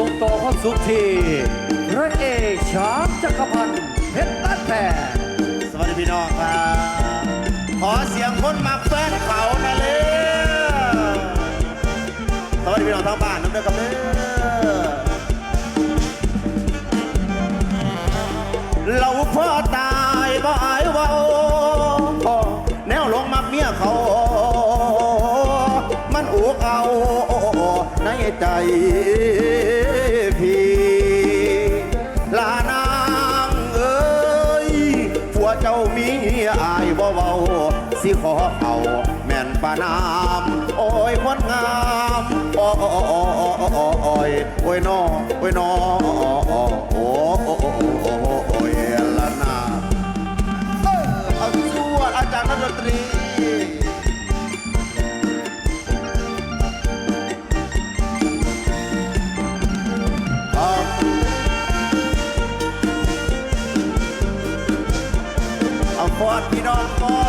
ส่งต่อความสุขที่พระเอกช้างจักรพันธ์เพชรบ้านแต่สวัสดีพี่น้องครับ ขอเสียงคนมักแฟนเขานะเลยสวัสดีพี่น้องทั้งบ้านน้ำเด้อกับเด้อ เอาแม่นปานามโอ้ยคนงามโอ้โอ้โอ้โอ้โอ้โอ้ยโอ้ยนอโอ้ยนอโอ้โอ้โอ้โอ้โอ้โอ้ยละนาเอ้อเอาสวดอาจารย์นักดนตรีเอาฟอดพี่น้องก่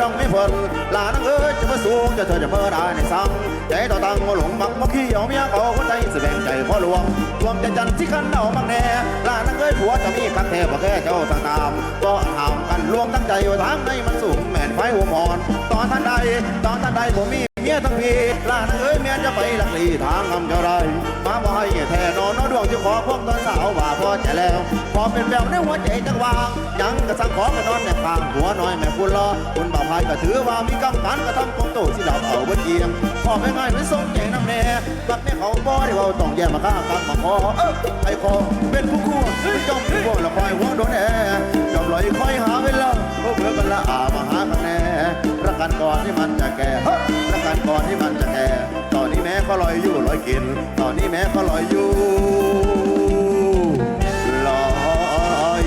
ดังไม่เพิ่นหลานนางเอ้ยจะมาสูงจะเธอจะเมื่อได้ในสังใจต่อตังมาหลงมักมักขี้เอาเมียเอาคนใจแสดงใจพ่อหลวงรวมใจจันทร์ที่ขันเดามักแน่หลานนางเอ้ยผัวจะมีคักแท้บ่แค่เจ้าสั่งตามก็ห้ามกันรวมตั้งใจว่าทางในมันสูงแม่นไฟหัวหมอน ตอนท่านใดตอนท่านใดผมมี มียทั้งพีลานเอ้ยเมียจะไปลักลีทางนำเจ้าไรมาบ่ให้แท้นอนนอดวงจะขอพวกตอนสาวว่าพอใจแล้ว พอเป็นแววในหัวใจจังวางยังกระสังขอกันนอนแนบกลางหัวน้อยแม่คุณรอคุณบ่าวพายก็ถือว่ามีกำกันกระทำกองโตที่เราเอาบนเกียงพอไม่ง่ายไม่สนใจน้ำแน่รักแม่เขาบ่ได้เว่าต้องแย่มาฆ่ากันมาขอเออไอ้คอเป็นผู้คู่จอมผู้พวกละคอยหัวโดนแอ ก่อนที่มันจะแก่ตอนนี้แม่ก็ลอยอยู่ลอยกิน ตอนนี้แม่ก็ลอยอยู่ลอย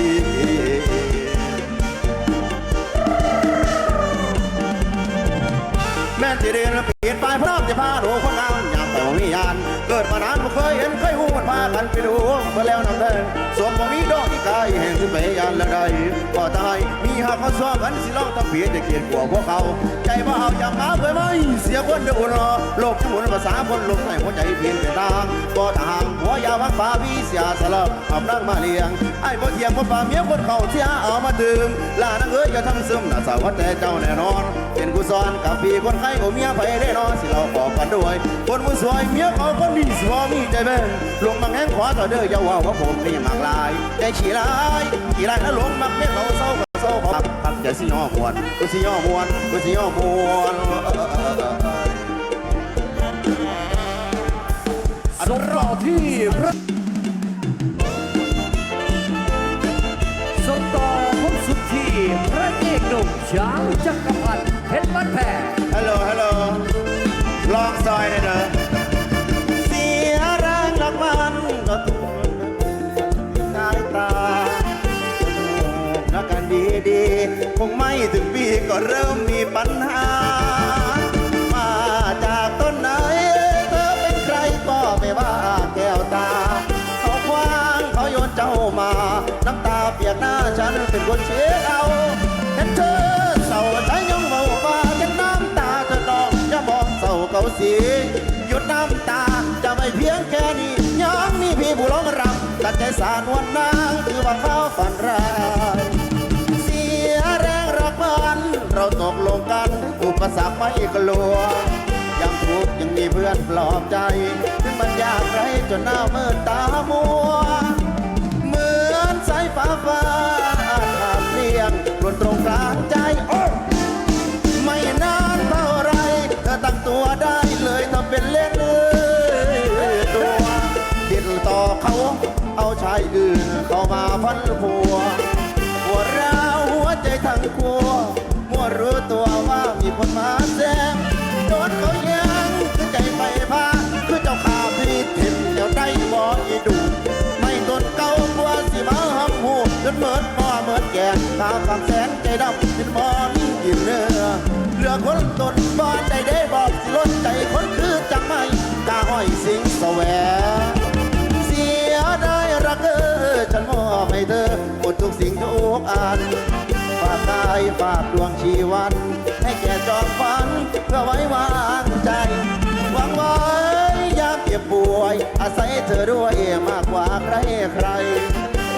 แม่นที่เรียนเปลี่ยนไปพร้อมจะพาดูคนงามอยากไปว่ามียาน เกิดมานานไม่เคยเห็นเคยหูมันพากันไปดูเพื่อแล้วนำเดินสวมบ่มีดอก กายแห่งขึ้นไปยานละใดก็ตายมีหากเขาซ้อมกันสิลองต้องเปลี่ยจะเกลียดกว่าพวกเขา ใจบ่เอาอย่ามาเผยไม่เสียคนเดือดรอโลกจะหมุนภาษาคนลมให้หัวใจเปลี่ยนเป็นทางก็ทางหัวยาวักฟ้าวิเสียสลับเอานั่งมาเลี้ยงไอ้บ่เทียมบ่ป่าเมียคนเขาเสียเอามาดื่มลานังเอ้ยอย่าทำซึมน่าสาวแต่เจ้าแน่นอน เป็นกุศลกับพี่คนไข้โอเมียไปได้นอนสิเราออกันด้วย คนมือสวยเมียเขาคนดีสวมีใจเบ่งลงมาแง้งขวาต่อเด้ออย่าว่าว่าผมนี่มากลายใจขี้ลายขี้ลายนะลงมักเมียเขาเศร้าก็เศร้าพักพักอย่สิย่อมวนกูสิย่อมวนกูสิย่อมวนส่งต่อที่พระส่งต่อความสุขที่พระเอกหนุ่มช้างจักรพันธ์เพชรบ้านแพง งไม่ถึงปีก็เริ่มมีปัญหา มาจากต้นไหนเธอเป็นใครก็ไม่ว่าแก้วตา เขาคว้างเขาโยนเจ้ามา น้ำตาเปียกหน้าฉันเป็นคนเช็ดเอาเห็นเธอเศร้าใจยังเมาว่าเห็นน้ำตาเธอดองอย่ามองเศร้าเกาเสีย กลัวยังทุกยังมีเพื่อนปลอบใจถึงมันยากไรจนหน้ามืดตามัว เหมือนสายฟ้าฟ้าขาดเลี่ยงรวนตรงกลางใจโอ้ไม่นานเท่าไรเธอตั้งตัวได้เลยทำเป็นเล่นตัวติดต่อเขาเอาชายอื่นเข้ามาพันผัวหัวเราวหัวใจทั้งคัวมัวรู้ตัวว่ามีคนมา โดนเขายังคือใจไปพาคือเจ้าขาพี่ถิ่นเดี๋ยวได้บ่อีดู ไม่ต้นเก่ากลัวสิมาห้ำหูจนเหมิดพ่อเหมิดแก่ตาฟังแสนใจดำจินบอนกินเนื้อเหลือคนต้นบอนใจได้บอกสิล้นใจคนคือจังไม่ตาห้อยสิงแสวงเสียได้รักเออฉันมอบให้เธอหมดทุกสิ่งทุกอัน ฝากกาฝากดวงชีวัน ให้แก่จอมฝันเพื่อไว้วางใจ หวังไว้ยามเจ็บป่วย อาศัยเธอด้วยมากกว่าใครใคร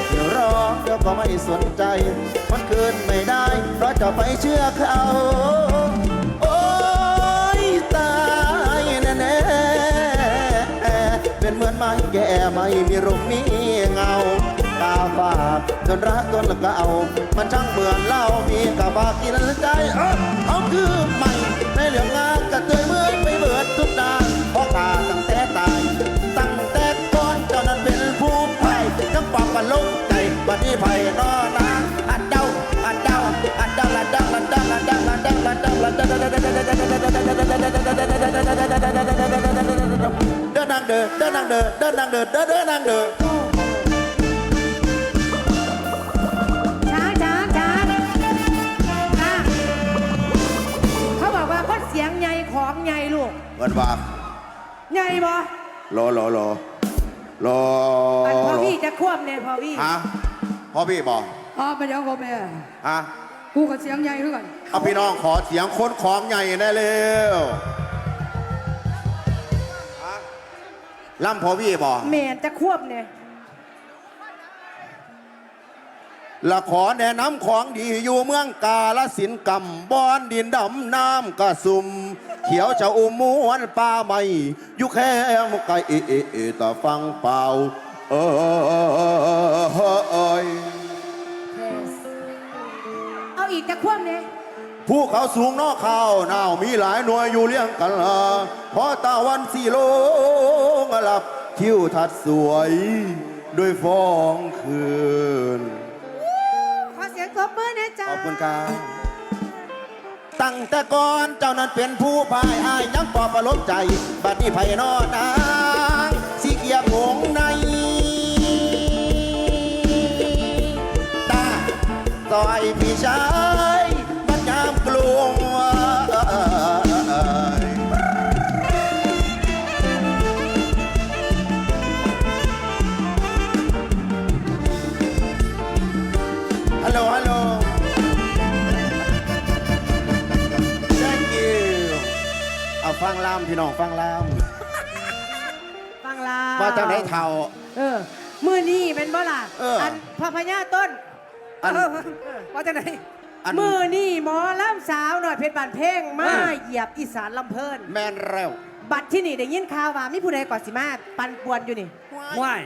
เดี๋ยวรอเดี๋ยวก็ไม่สนใจ มันคืนไม่ได้ เพราะจะไปเชื่อเขาโอ้ยตายแน่แน่ๆเป็นเหมือนไม้แก่ไม่มีร่มมี ฝาดจนรักจนเก่ามันช่างเหมือนเหล้ามีกะบากินใจเออเขาคือใหม่ในเหลืองงานกระเตยเมื่อยไปเบิดทุกด้านเพราะตาตั้งแต่ตาย ตั้งแต่ก่อนเจ้านั้นเป็นผู้ไผ่จังปอกกันลงใจบัดนี้ไผ่นอนาอัดเดาอัดเดาอัดเดาลัดเดาลัดเดาลัดเดาลัดเดาลัดเดาลัดเดาเดินนางเดินเดินนางเดินเดินนางเดินเดินเดินนางเดินช้ ยงใหญ่ของใหญ่ลูกเงินว่าใหญ่บ่รอรอรอรออันพ่อพี่จะควบเนี่ยพ่อพี่ฮะพ่อพี่บอกอ๋อไม่เดี๋ยวผมแม่ฮะกูกับเสียงใหญ่ด้วยกันเอาพี่น้องขอเสียงคนของใหญ่ได้เร็วฮะล่ำพ่อพี่บอกแม่จะควบเนี่ย ละขอแนะนำของดีอยู่เมืองกาลสินธุ์กำบอนดินดำน้ำกระซุม เขียวจะอุ้มมวนป่าใหม่อยู่แค่มุกไก่เอเอเอตาฟังเปล่าเออเอาอีกจะควบเนี่ยภูเขาสูงนอกเขาหนาวมีหลายหน่วยอยู่เลี้ยงกันละเพราะตะวันสีโลงหลับทิวทัดสวยด้วยฟองคืนขอเสียงต บมือนะจ๊ะขอบคุณครับตั้งแต่ก่อนเจ้านั้นเป็นผู้พายอายยังปอบประลบใจ บัดนี้ไผ่นอนนางสีเกียบหงในตาซอยพี่ชาาฟังลามพี่น้องฟังลามฟังลาว่าจะได้เท่า เออมือนี่เป็นบ่ล่ะเอออันพ่อพญาต้นอันเออว่าจะไหนอัน มือนี่หมอลำสาวหน่อยเพชรบานเพ่งมาเหยียบอีสานลำเพลิน แมนเร็วบัตรที่นี่ได้ยินข่าวว่ามีผู้ใดก่อนสิมาปันป่วนอยู่นี่ว่าย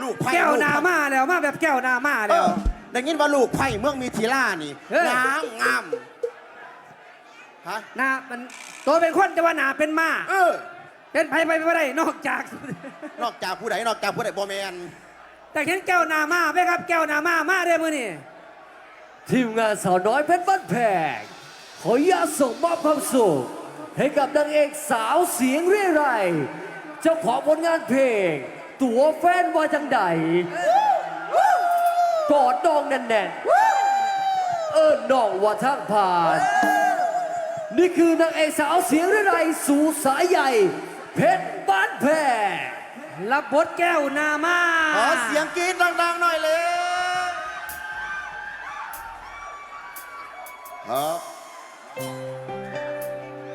ลูกไผ่แก้วลูหนามาแล้วมาแบบแก้วหนามาเอแล้ว อได้ยินว่าลูกไผ่เมืองมีทีล่านี่เฮ้ย งามงาม ฮะ หนามันตัวเป็นคนแต่ว่าหนาเป็นมาเออ เป็นไผไปไม่ได้นอกจาก นอกจากผู้ใดนอกจากผู้ใดบ่แมนแต่เห็นแก้วหนามาไหมครับแก้วหนามามาได้มือนี่ทีมงานสาวน้อยเพชรบ้านแพงขออนุญาตส่งมอบความสุข ให้กับนางเอกสาวเสียงเร่ไรเจ้าของผลงานเพลง ตัวแฟนว่าจังใดกอดดองแน่นๆ เอิ้นน้องว่าทางผ่าน นี่คือนางเอกสาวเสียงระไรสูสายใหญ่ เพชรบ้านแพรรับบทแก้วนามาขอเสียงกรี๊ดดังๆหน่อยเลยครับ